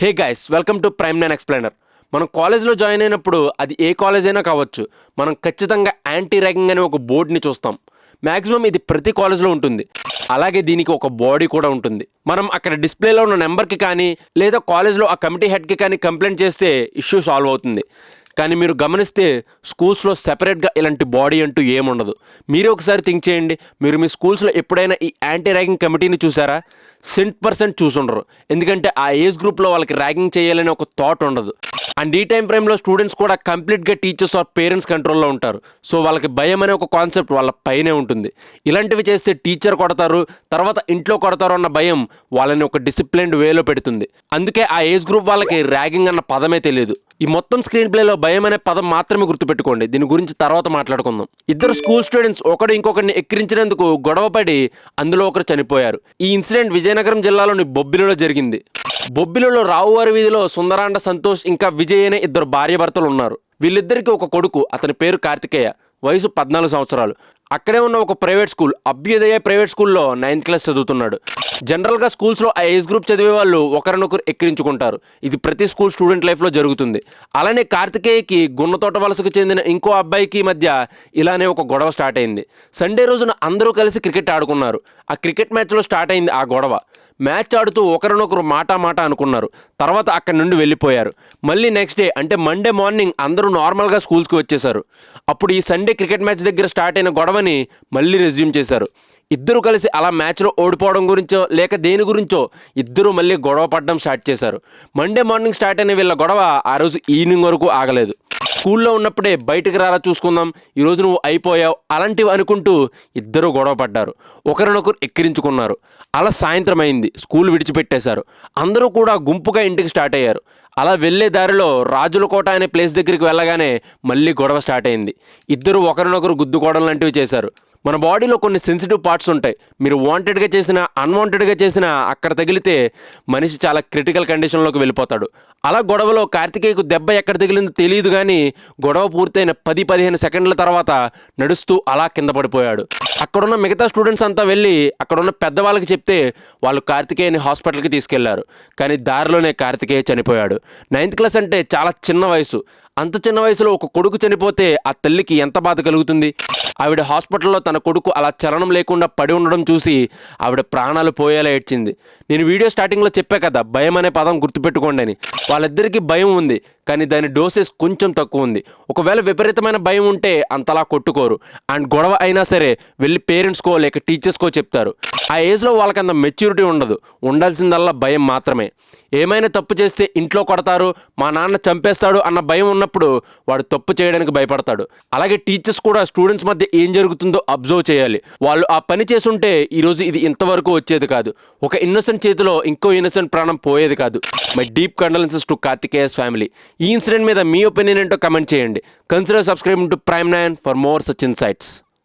Hey guys welcome to Prime Nine explainer. మనం కాలేజ్లో join అయినప్పుడు అది ఏ కాలేజ్ అయినా కావచ్చు మనం ఖచ్చితంగా యాంటీ ర్యాగింగ్ అనే ఒక బోర్డుని చూస్తాం. మ్యాక్సిమం ఇది ప్రతి కాలేజ్లో ఉంటుంది. అలాగే దీనికి ఒక బాడీ కూడా ఉంటుంది. మనం అక్కడ డిస్ప్లేలో ఉన్న నెంబర్కి కానీ లేదా కాలేజ్లో ఆ కమిటీ హెడ్కి కానీ కంప్లైంట్ చేస్తే ఇష్యూ సాల్వ్ అవుతుంది. కానీ మీరు గమనిస్తే స్కూల్స్లో సెపరేట్గా ఇలాంటి బాడీ అంటూ ఏముండదు. మీరు ఒకసారి థింక్ చేయండి. మీరు మీ స్కూల్స్లో ఎప్పుడైనా ఈ యాంటీ ర్యాగింగ్ కమిటీని చూసారా? సెంట్ పర్సెంట్ చూసుండరు. ఎందుకంటే ఆ ఏజ్ గ్రూప్లో వాళ్ళకి ర్యాగింగ్ చేయాలని ఒక థాట్ ఉండదు. అండ్ ఈ టైం ఫ్రేమ్లో స్టూడెంట్స్ కూడా కంప్లీట్గా టీచర్స్ ఆర్ పేరెంట్స్ కంట్రోల్లో ఉంటారు. సో వాళ్ళకి భయం అనే ఒక కాన్సెప్ట్ వాళ్ళ పైనే ఉంటుంది. ఇలాంటివి చేస్తే టీచర్ కొడతారు తర్వాత ఇంట్లో కొడతారు అన్న భయం వాళ్ళని ఒక డిసిప్లిన్డ్ వేలో పెడుతుంది. అందుకే ఆ ఏజ్ గ్రూప్ వాళ్ళకి ర్యాగింగ్ అన్న పదమే తెలియదు ఈ మొత్తం స్క్రీన్ ప్లేలో భయం అనే పదం మాత్రమే గుర్తుపెట్టుకోండి. దీని గురించి తర్వాత మాట్లాడుకుందాం. ఇద్దరు స్కూల్ స్టూడెంట్స్ ఒకడు ఇంకొకరిని ఎక్కిరించినందుకు గొడవపడి అందులో ఒకరు చనిపోయారు. ఈ ఇన్సిడెంట్ విజయనగరం జిల్లాలోని బొబ్బిలిలో జరిగింది. బొబ్బిలిలో రావువారి వీధిలో సుందరాండ సంతోష్ ఇంకా విజయ్ అనే ఇద్దరు భార్యాభర్తలు ఉన్నారు. వీళ్ళిద్దరికి ఒక కొడుకు అతని పేరు కార్తికేయ. వయసు పద్నాలుగు సంవత్సరాలు. అక్కడే ఉన్న ఒక ప్రైవేట్ స్కూల్ అభ్యుదయ ప్రైవేట్ స్కూల్లో నైన్త్ క్లాస్ చదువుతున్నాడు. జనరల్గా స్కూల్స్లో ఆ ఏజ్ గ్రూప్ చదివే వాళ్ళు ఒకరినొకరు ఎక్కిరించుకుంటారు. ఇది ప్రతి స్కూల్ స్టూడెంట్ లైఫ్లో జరుగుతుంది. అలానే కార్తికేయకి గున్నతోట వలసకు చెందిన ఇంకో అబ్బాయికి మధ్య ఇలానే ఒక గొడవ స్టార్ట్ అయింది. సండే రోజున అందరూ కలిసి క్రికెట్ ఆడుకున్నారు. ఆ క్రికెట్ మ్యాచ్లో స్టార్ట్ అయింది ఆ గొడవ. మ్యాచ్ ఆడుతూ ఒకరినొకరు మాట మాట అనుకున్నారు. తర్వాత అక్కడి నుండి వెళ్ళిపోయారు. మళ్ళీ నెక్స్ట్ డే అంటే మండే మార్నింగ్ అందరూ నార్మల్గా స్కూల్స్కి వచ్చేసారు అప్పుడు ఈ సండే క్రికెట్ మ్యాచ్ దగ్గర స్టార్ట్ అయిన గొడవని మళ్ళీ రెజ్యూమ్ చేశారు. ఇద్దరు కలిసి అలా మ్యాచ్లో ఓడిపోవడం గురించో లేక దేని గురించో ఇద్దరు మళ్ళీ గొడవ పడడం స్టార్ట్ చేశారు. మండే మార్నింగ్ స్టార్ట్ అయిన వీళ్ళ గొడవ ఆ రోజు ఈవినింగ్ వరకు ఆగలేదు. స్కూల్లో ఉన్నప్పుడే బయటకు రారా చూసుకుందాం ఈరోజు నువ్వు అయిపోయావు అలాంటివి అనుకుంటూ ఇద్దరు గొడవ పడ్డారు. ఒకరినొకరు ఎక్కిరించుకున్నారు. అలా సాయంత్రం అయింది స్కూల్ విడిచిపెట్టేశారు. అందరూ కూడా గుంపుగా ఇంటికి స్టార్ట్ అయ్యారు. అలా వెళ్ళే దారిలో రాజులకోట అనే ప్లేస్ దగ్గరికి వెళ్ళగానే మళ్ళీ గొడవ స్టార్ట్ అయింది. ఇద్దరు ఒకరినొకరు గుద్దుకోవడం లాంటివి చేశారు. మన బాడీలో కొన్ని సెన్సిటివ్ పార్ట్స్ ఉంటాయి. మీరు వాంటెడ్గా చేసినా అన్వాంటెడ్గా చేసినా అక్కడ తగిలితే మనిషి చాలా క్రిటికల్ కండిషన్లోకి వెళ్ళిపోతాడు. అలా గొడవలో కార్తికేయకు దెబ్బ ఎక్కడ తగిలిందో తెలియదు కానీ గొడవ పూర్తయిన పది పదిహేను సెకండ్ల తర్వాత నడుస్తూ అలా కింద పడిపోయాడు. అక్కడున్న మిగతా స్టూడెంట్స్ అంతా వెళ్ళి అక్కడున్న పెద్దవాళ్ళకి చెప్తే వాళ్ళు కార్తికేయని హాస్పిటల్కి తీసుకెళ్ళారు. కానీ దారిలోనే కార్తికేయ చనిపోయాడు. నైన్త్ క్లాస్ అంటే చాలా చిన్న వయసు. అంత చిన్న వయసులో ఒక కొడుకు చనిపోతే ఆ తల్లికి ఎంత బాధ కలుగుతుంది? ఆవిడ హాస్పిటల్లో తన కొడుకు అలా చలనం లేకుండా పడి ఉండడం చూసి ఆవిడ ప్రాణాలు పోయేలా ఏడ్చింది. నేను వీడియో స్టార్టింగ్లో చెప్పా కదా భయం అనే పదం గుర్తుపెట్టుకోండి అని. వాళ్ళిద్దరికీ భయం ఉంది కానీ దాని డోసెస్ కొంచెం తక్కువ ఉంది. ఒకవేళ విపరీతమైన భయం ఉంటే అంతలా కొట్టుకోరు. అండ్ గొడవ అయినా సరే వెళ్ళి పేరెంట్స్కో లేక టీచర్స్కో చెప్తారు. ఆ ఏజ్లో వాళ్ళకి అంత మెచ్యూరిటీ ఉండదు. ఉండాల్సిందల్లా భయం మాత్రమే. ఏమైనా తప్పు చేస్తే ఇంట్లో కొడతారు మా నాన్న చంపేస్తాడు అన్న భయం ఉన్నప్పుడు వాడు తప్పు చేయడానికి భయపడతాడు. అలాగే టీచర్స్ కూడా స్టూడెంట్స్ మధ్య ఏం జరుగుతుందో అబ్జర్వ్ చేయాలి. వాళ్ళు ఆ పని చేసుంటే ఈరోజు ఇది ఇంతవరకు వచ్చేది కాదు. ఒక ఇన్నోసెంట్ చేతిలో ఇంకో ఇన్నోసెంట్ ప్రాణం పోయేది కాదు. My deep condolences to Karthikeya's family ఈ ఇన్సిడెంట్ మీద మీ ఒపీనియన్ ఏంటో కమెంట్ చేయండి. Consider subscribe to Prime Nine for more such insights